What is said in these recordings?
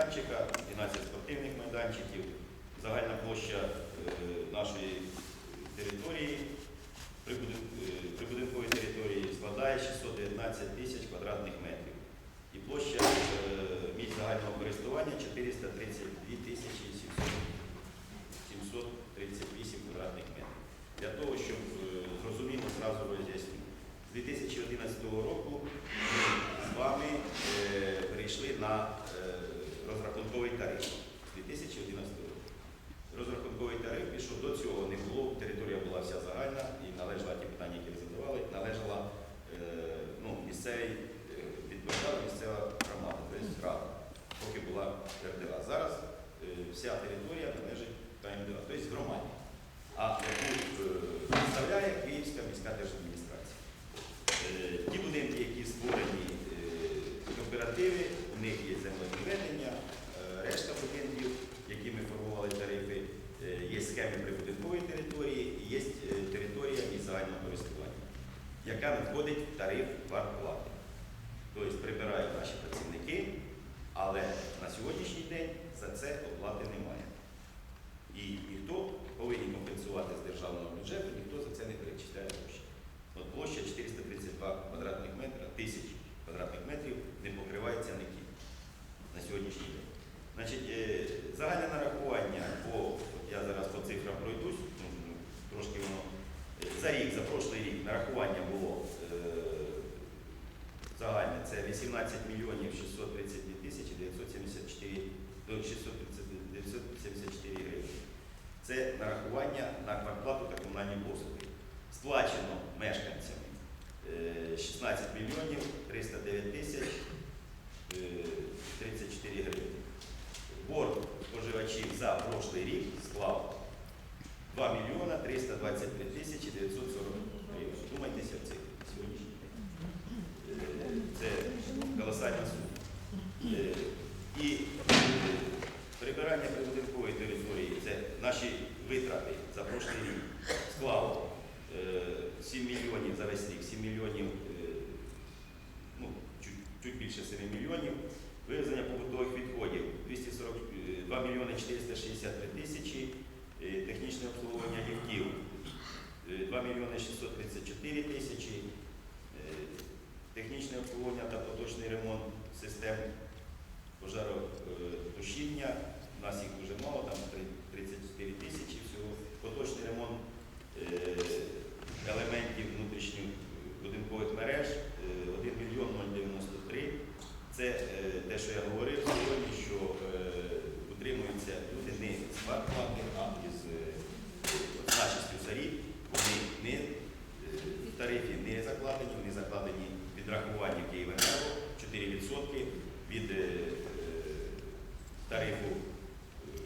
майданчика, 12 спортивних майданчиків. Загальна площа е, нашої території, е, прибудинкової території складає 619 тисяч квадратних метрів. І площа е, місць загального користування 432 тисячі 738 квадратних метрів. Для того, щоб зрозуміло зразу роз'ясню. З 2011 року ми з вами перейшли на розрахунковий тариф. 2011 року. Розрахунковий тариф пішов до цього не було, територія була вся загальна і належала ті питання, які ви задавали, належала е, ну, місцевій, е, відповідала місцева громада, тобто рада, поки була РДА. Зараз е, вся територія належить КМДА, тобто громаді. А яку представляє Київська міська держадміністрація. Ті будинки, які створені кооперативи, у них є землевідведення, решта будинків, які ми формували тарифи, е, є схеми прибудинкової території і є е, територія із загального користування, яка не входить в тариф вартплати. Тобто прибирають наші працівники, але на сьогоднішній день за це оплати немає. І ніхто повинен компенсувати з державного бюджету, ніхто за це не перечисляє гроші. От площа 432 квадратних метра, тисяч квадратних метрів не покривається ніким на сьогоднішній день. Значить, е, загальне нарахування по, от я зараз по цифрам пройдусь, ну, ну, трошки воно е, за рік, за прошлий рік нарахування було е, загальне, це 18 мільйонів 632 тисячі 974, до 630 974. Це нарахування на квартплату та комунальні послуги. Сплачено мешканцями е, 16 мільйонів 309 тисяч е, 34 гривні. Борг споживачів за прошлий рік склав 2 мільйона 323 тисячі 940 гривень. Думайтеся в цих сьогоднішній день. Е, Це колосальна сума. Е, І е, прибирання прибудинкової території, це наші витрати за прошлий рік склало е, 7 мільйонів за весь рік, 7 мільйонів, е, ну, чуть, чуть більше 7 мільйонів. Вивезення побутових відходів 242 мільйони 463 тисячі, е, технічне обслуговування ліфтів е, 2 мільйони 634 тисячі, е, технічне обслуговування та поточний ремонт систем пожаротушіння. У нас їх дуже мало, там три- 34 тисячі всього. Поточний ремонт е, елементів внутрішніх будинкових мереж е, 1 мільйон 093. Це е, те, що я говорив сьогодні, що е, утримуються люди квартплати, а із е, наші слюсарі. Вони не е, в тарифі не закладені, вони закладені відрахування Київенерго 4% від е, е, тарифу е,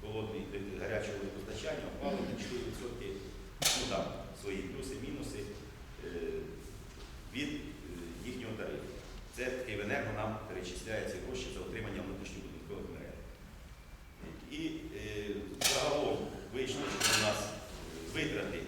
холодний е, гарячого водопостачання, опалення 4%, ну там свої плюси, мінуси е, від е, їхнього тарифу. Це Київенерго нам перечисляє ці гроші за отримання внутрішньобудинкових мереж. І е, загалом вийшло, що у нас витрати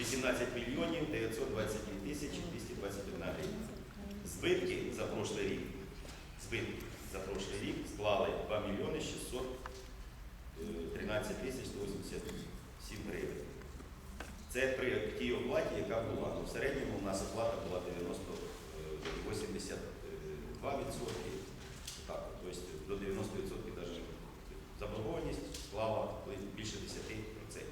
18 мільйонів 922 тисячі 221 гривня. Збитки за прошлий рік, збитки за прошлий рік склали 2 мільйони 613 тисяч 187 гривень. Це при тій оплаті, яка була. Ну, в середньому у нас оплата була 90, е, 82 відсотки. Так, тобто до 90 відсотків навіть заборгованість склала більше 10%.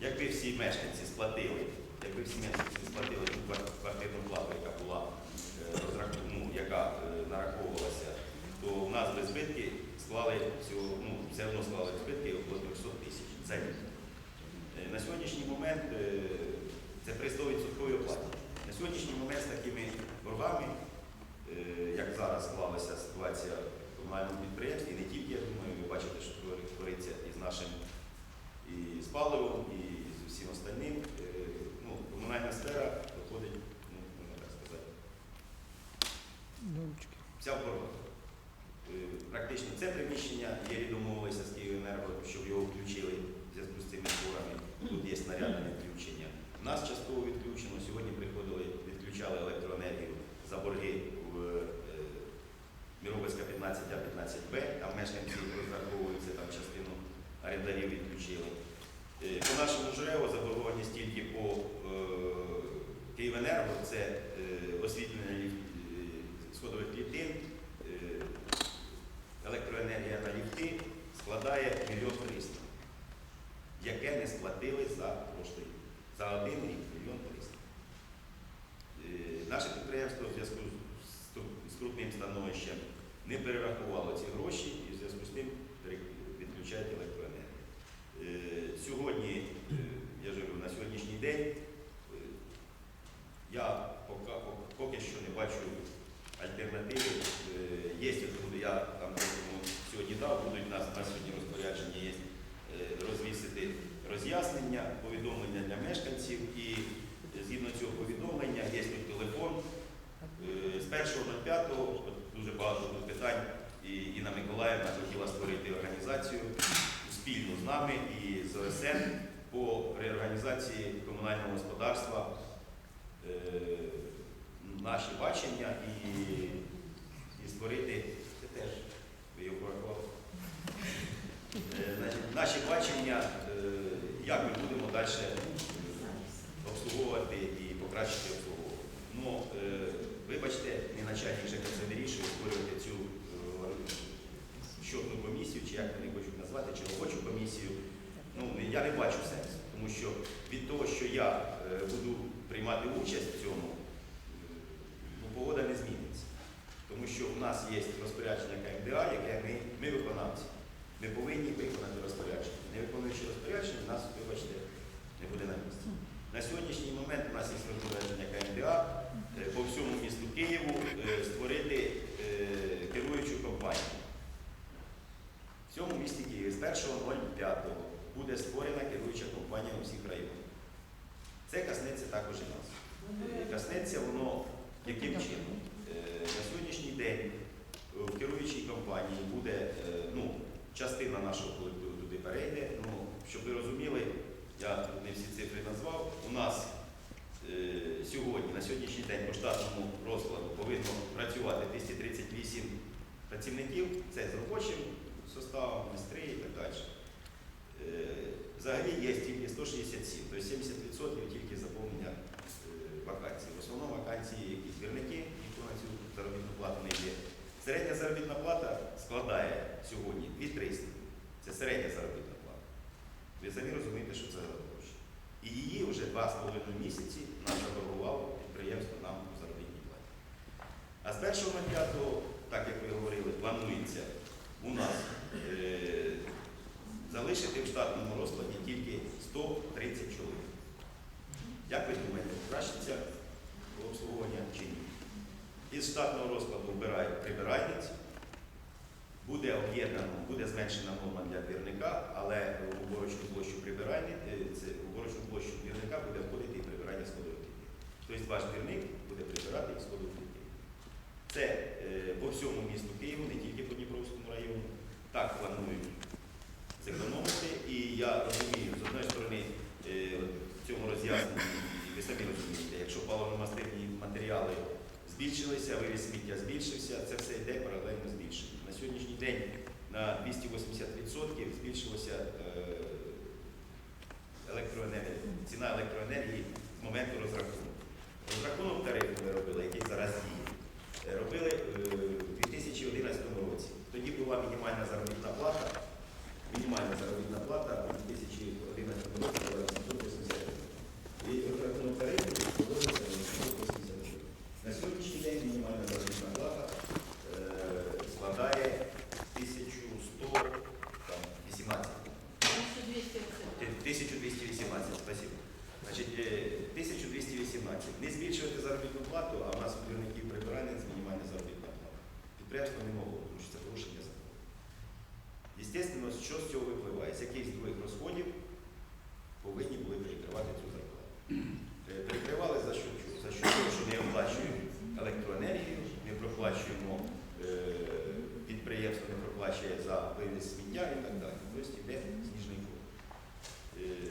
Якби всі мешканці сплатили, якби всі мешканці сплатили ту квартирну плату, яка була е, розраху- ну, яка е, нараховувалася, то у нас би збитки склали всього, ну, все одно склали збитки около 300 тисяч рік. Е, На сьогоднішній момент е, це при 100% оплаті. На сьогоднішній момент з такими боргами, е, як зараз склалася ситуація в комунальному підприємстві, і не тільки, я думаю, ви бачите, що твориться із нашим і з паливом, і з усім остальним. Ну, комунальна сфера виходить, ну, можна так сказати, вся в боргах. Е, Практично це приміщення, є домовилися з Київенерго, щоб його включили в зв'язку з цими зборами. Тут є снарядне відключення. У Нас частково відключено. Сьогодні приходили, відключали електроенергію за борги в е, 15А, 15Б, там мешканці розраховуються, там частину орендарів відключили. Е, По нашому ЖРЕО заборгованість тільки по е, Київенерго, це е, освітлення ліф- е, сходових клітин, е, електроенергія на ліфти складає мільйон триста, яке не сплатили за рік. За один рік мільйон триста. Е, Наше підприємство в зв'язку з крупним становищем не перерахувало ці гроші і в зв'язку з тим відключають електроенергію. Е, Сьогодні, е, я ж говорю, на сьогоднішній день я поки, що не бачу альтернативи. Є, я там сьогодні дав, будуть нас на сьогодні розпорядження є розвісити роз'яснення, повідомлення для мешканців і згідно цього повідомлення є телефон. Е, З 1.05 от дуже багато тут питань, і Інна Миколаївна хотіла створити організацію спільно з нами і з ОСН по реорганізації комунального господарства, е, наші бачення і, і створити це теж ви його. Е, значить, Наші бачення, як ми будемо далі обслуговувати і покращити обслуговування. Ну, е, вибачте, не начальник ЖК це вирішує створювати цю е, щодну комісію, чи як вони хочуть назвати, чи робочу комісію. Ну, не- я не бачу сенсу, тому що від того, що я е, буду приймати участь в цьому, е, ну, погода не зміниться. Тому що в нас є розпорядження КМДА, яке ми, ми виконавці. Ми повинні виконати розпорядження. Не виконуючи розпорядження, нас, вибачте, не буде на місці. На у розпорядження КМДА е, по всьому місту Києву е, створити е, керуючу компанію. В цьому місті Києві з 1.05 буде створена керуюча компанія у всіх районах. Це коснеться також і нас. Е, воно яким чином? На сьогоднішній день в керуючій компанії буде ну, частина нашого колективу туди перейде. Ну, щоб ви розуміли, я не всі цифри назвав. У нас сьогодні, на сьогоднішній день по штатному розкладу повинно працювати 238 працівників, це з робочим составом, майстри і так далі. Е, Взагалі є тільки 167, тобто 70% тільки заповнення е, вакансій. В основному вакансії якісь двірники, ніхто на цю заробітну плату не йде. Середня заробітна плата складає сьогодні 2300. Це середня заробітна плата. Ви самі розумієте, що це гроші. І її вже 2,5 місяці нам заборгувало підприємство нам заробітній платі. А з 1.05, так як ви говорили, планується у нас е, залишити в штатному розкладі тільки 130 чоловік. Як ви думаєте, покращиться обслуговування чи ні? Із штатного розкладу вбирають прибиральниць, буде об'єднано, буде зменшена норма для двірника, але в уборочну площу прибиральні, е, уборочну площу двірника буде входити і прибирання сходових клітин. Тобто ваш двірник буде прибирати і сходових клітин. Це е, по всьому місту Києву, не тільки по Дніпровському району. Так планують зекономити. І я розумію, з одної сторони, е, в цьому роз'ясненні, ви самі розумієте, якщо паливно-мастильні матеріали збільшилися, виріс сміття збільшився, це все йде паралельно збільшення. На сьогоднішній день на 280% збільшилося е, електроенергія, ціна електроенергії з моменту розрахунку. Розрахунок тарифу ми робили, який зараз діє, е, робили е, у 2011 році. Тоді була мінімальна заробітна плата, мінімальна заробітна плата у 2011 році була 780 гривень. І розрахунок тарифу проводиться на 780 гривень. На сьогоднішній день мінімальна заробітна плата е, складає 1118. 1218, спасибо. Значить, е, 1218. Не збільшувати заробітну плату, а в нас у двірників прибиральниць мінімальна заробітна плата. Підприємство не могло, тому що це порушення закону. Єстественно, що з цього випливає? З якихось других розходів повинні були перекривати цю зарплату. Е, Перекривали за що? За що того, що не оплачуємо електроенергію, не проплачуємо е, підприємство, не проплачує за вивіз сміття і так далі. Тобто йде сніжний код. Е,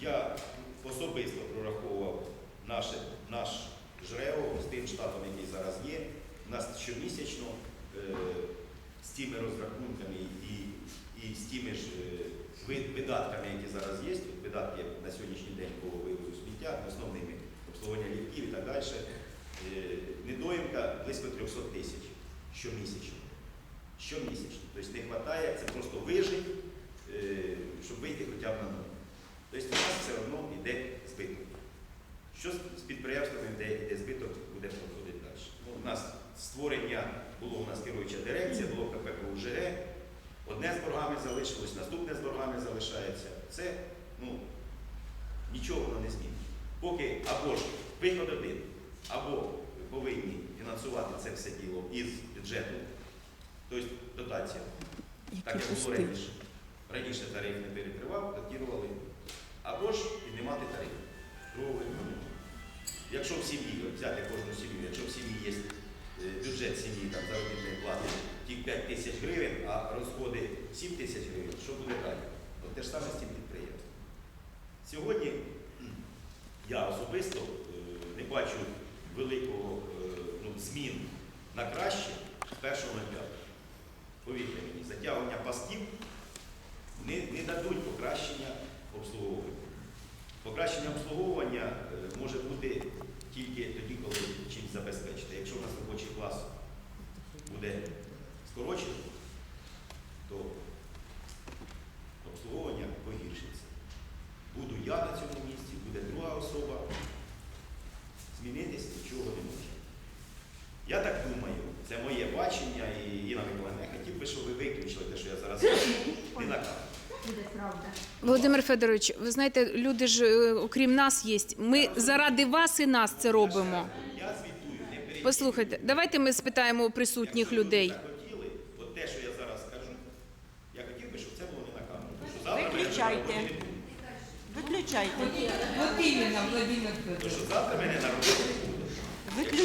Я особисто прораховував наше, наш ЖРЕО з тим штатом, який зараз є. У нас щомісячно з тими розрахунками і, і з тими ж е, видатками, які зараз є, видатки на сьогоднішній день по вивозу сміття, основними обслуговування ліфтів і так далі, е, недоїмка близько 300 тисяч щомісячно. Щомісячно. Тобто не вистачає, це просто вижить, е, щоб вийти хоча б на нуль. Тобто у нас все одно йде збиток. Що з підприємствами, де йде збиток, буде проходити далі. Ну, у нас створення було у нас керуюча дирекція, було КП УЖГ. Одне з боргами залишилось, наступне з боргами залишається. Це ну, нічого воно не змінить. Поки або ж виход один, або повинні фінансувати це все діло із бюджету, тобто дотація, так як було раніше. Раніше тариф не перекривав, датірували, або ж піднімати тариф. Другого. Якщо в сім'ї, взяти кожну сім'ю, якщо в сім'ї є бюджет сім'ї там, заробітної плати тільки 5 тисяч гривень, а розходи 7 тисяч гривень, що буде далі? От те ж саме з цим підприємством. Сьогодні м, я особисто е, не бачу великого е, ну, змін на краще з першого на п'яте. Повірте мені, затягування пастів не, не дадуть покращення обслуговування. Покращення обслуговування е, може бути тільки тоді, коли чимось забезпечити. Якщо у нас робочий клас буде скорочений, то обслуговування погіршиться. Буду я на цьому місці, буде друга особа. Змінитись нічого не може. Я так думаю, це моє бачення, і Інна Миколаївна, я хотів би, щоб ви виключили те, що я зараз не на камеру. Буде правда. Володимир Федорович, ви знаєте, люди ж е, окрім нас є. Ми заради вас і нас це робимо. Я звітую, не перейдіть. Послухайте, давайте ми спитаємо у присутніх Якщо ви людей. захотіли, от те, що я зараз скажу, я хотів би, щоб це було не на камеру. Тому що завтра мене Виключайте. на роботі. Виключайте. Вот именно, Владимир Тому що завтра мене на роботі не буде. Виключайте.